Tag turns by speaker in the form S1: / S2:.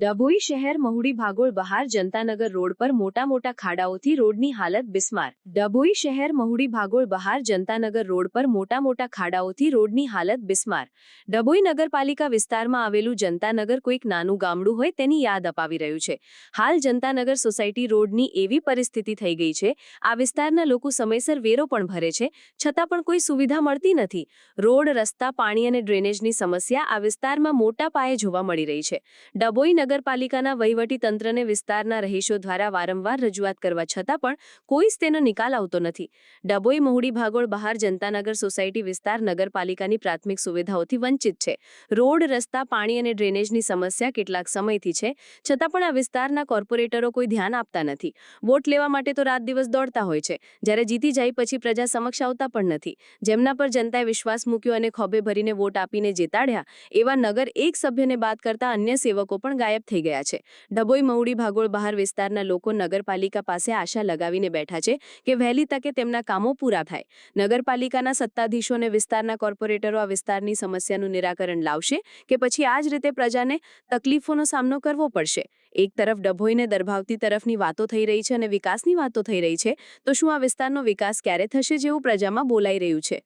S1: ડભોઈ શહેર મહુડી ભાગોળ બહાર જનતાનગર રોડ પર મોટા મોટા ખાડાઓથી રોડની હાલત બિસ્માર. ડભોઈ શહેર મહુડી ભાગોળ બહાર જનતાનગર રોડ પર મોટા મોટા ખાડાઓથી રોડની હાલત બિસ્માર. ડભોઈ નગરપાલિકા વિસ્તારમાં આવેલું જનતાનગર કોઈક નાનું ગામડું હોય તેની યાદ અપાવી રહ્યું છે. હાલ જનતાનગર સોસાયટી રોડની એવી પરિસ્થિતિ થઈ ગઈ છે, આ વિસ્તારના લોકો સમયસર વેરો પણ ભરે છે, છતાં પણ કોઈ સુવિધા મળતી નથી. રોડ, રસ્તા, પાણી અને ડ્રેનેજની સમસ્યા આ વિસ્તારમાં મોટા પાયે જોવા મળી રહી છે. ડભોઈ નગરપાલિકાના વહીવટી તંત્રને વિસ્તારના રહીશો દ્વારા વારંવાર રજૂઆત કરવા છતાં પણ કોઈ જ તેનો નિકાલ આવતો નથી. ડભોઈ, મહુડી, ભાગોળ, બહાર જનતાનગર સોસાયટી વિસ્તાર નગરપાલિકાની પ્રાથમિક સુવિધાઓથી વંચિત છે. રોડ, રસ્તા, પાણી અને ડ્રેનેજની સમસ્યા કેટલાક સમયથી છે, છતાં પણ આ વિસ્તારના કોર્પોરેટરો કોઈ ધ્યાન આપતા નથી. વોટ લેવા માટે તો રાત દિવસ દોડતા હોય છે. જ્યારે જીતી જાય પછી પ્રજા સમક્ષ આવતા પણ નથી. જેમના પર જનતાએ વિશ્વાસ મૂક્યો અને ખોબે ભરીને વોટ આપીને જીતાડ્યા, એવા નગર એક સભ્યને બાદ કરતા અન્ય સેવકો પણ ગાયબ થઈ ગયા છે. ડભોઈ, મહુડી, ભાગોળ બહાર વિસ્તારના લોકો નગરપાલિકા પાસે આશા લગાવીને બેઠા છે કે વહેલી તકે તેમના કામો પૂરા થાય. નગરપાલિકાના સત્તાધીશો અને વિસ્તારના કોર્પોરેટરો આ વિસ્તારની સમસ્યાનું નિરાકરણ લાવશે કે પછી આ જ રીતે પ્રજાને તકલીફોનો સામનો કરવો પડશે. એક તરફ ડભોઈને દરભાવતી તરફની વાતો થઈ રહી છે અને વિકાસની વાતો થઈ રહી છે, તો શું આ વિસ્તારનો વિકાસ ક્યારે થશે જેવું પ્રજામાં બોલાઈ રહ્યું છે?